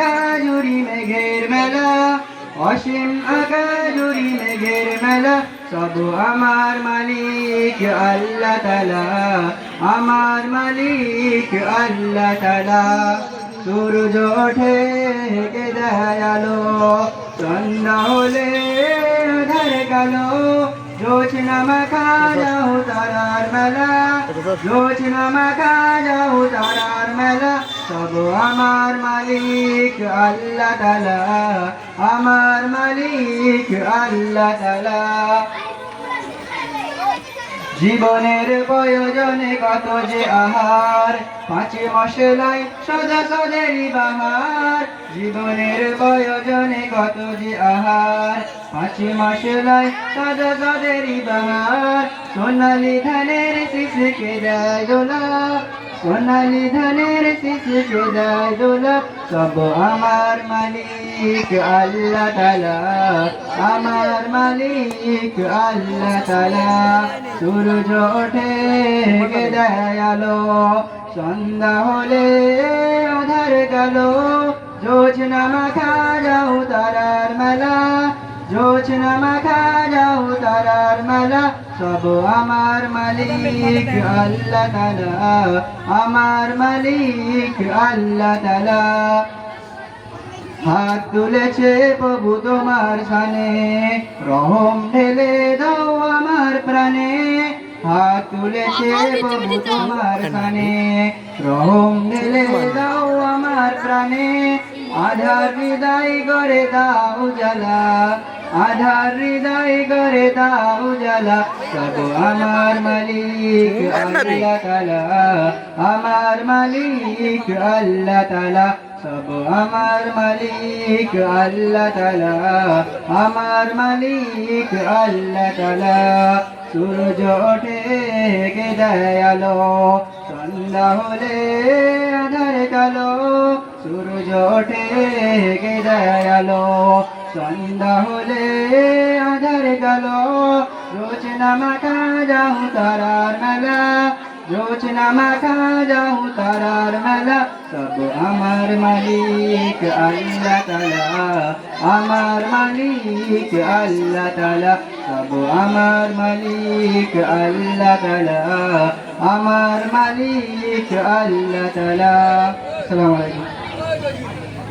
আকাজুরি মেঘের মেলা অসীম আকাজুরি মেঘের মেলা সব আমার মালিক আল্লাহ তালা আমার মালিক আল্লাহ তালা সূর্য ওঠে কে দয়ালো চন্দ্র হলে আধার কালো জোছনা মাখা যাও তারার মেলা জোছনা মাখা যাও তারার মেলা সব আমার মালিক, আল্লাহ তালা আমার মালিক, আল্লাহ তালা জীবনের প্রয়োজনে কত যে আহার পাঁচে মশলাই সদা সদেরই বাহার। জীবনের প্রয়োজনে কত যে আহার পাঁচে মশলাই সদা সদেরই বাহার। সোনালি ধানের শিশুকে দেয় সোনালি ধানের শিশুকে দেয় দোলা সব আমার মালিক আল্লাহ তালা আমার মালিক আল্লাহ তালা সূর্য ওঠে গে দয়ালো সন্ধ্যা হলে আধার কালো। জোছনা মাখা যাও তারার মেলা জোছনা মাখা যাও তারার মেলা। সব আমার মালিক আল্লাহ তালা আমার মালিক আল্লাহ তালা হাত তুলেছে প্রভু তোমার সানে রহম ঢেলে দাও আমার প্রাণে। হাত তুলেছে প্রভু তোমার সানে রহম ঢেলে দাও আমার প্রাণে। আধার হৃদয় করে দাও জ্বালা। আধার হৃদয় করে দাও জ্বালা সব আমার মালিক আল্লাহ তালা আমার মালিক আল্লাহ তালা সব আমার মালিক আল্লাহ তালা আমার মালিক আল্লাহ তালা সূর্য ওঠে কে দয়ালো সন্ধ্যা হলে আধার কালো। সূর্য ওঠে কে দয়ালো সন্ধ্যা হলে আধার কালো রোচনা মাখা যাও তারার মেলা রোচনা মাখা যাও তারার মেলা সব আমার মালিক আল্লাহ তালা আমার মালিক আল্লাহ তালা সব আমার মালিক আল্লাহ তালা আমার মালিক আল্লাহ তালা আসসালামু আলাইকুম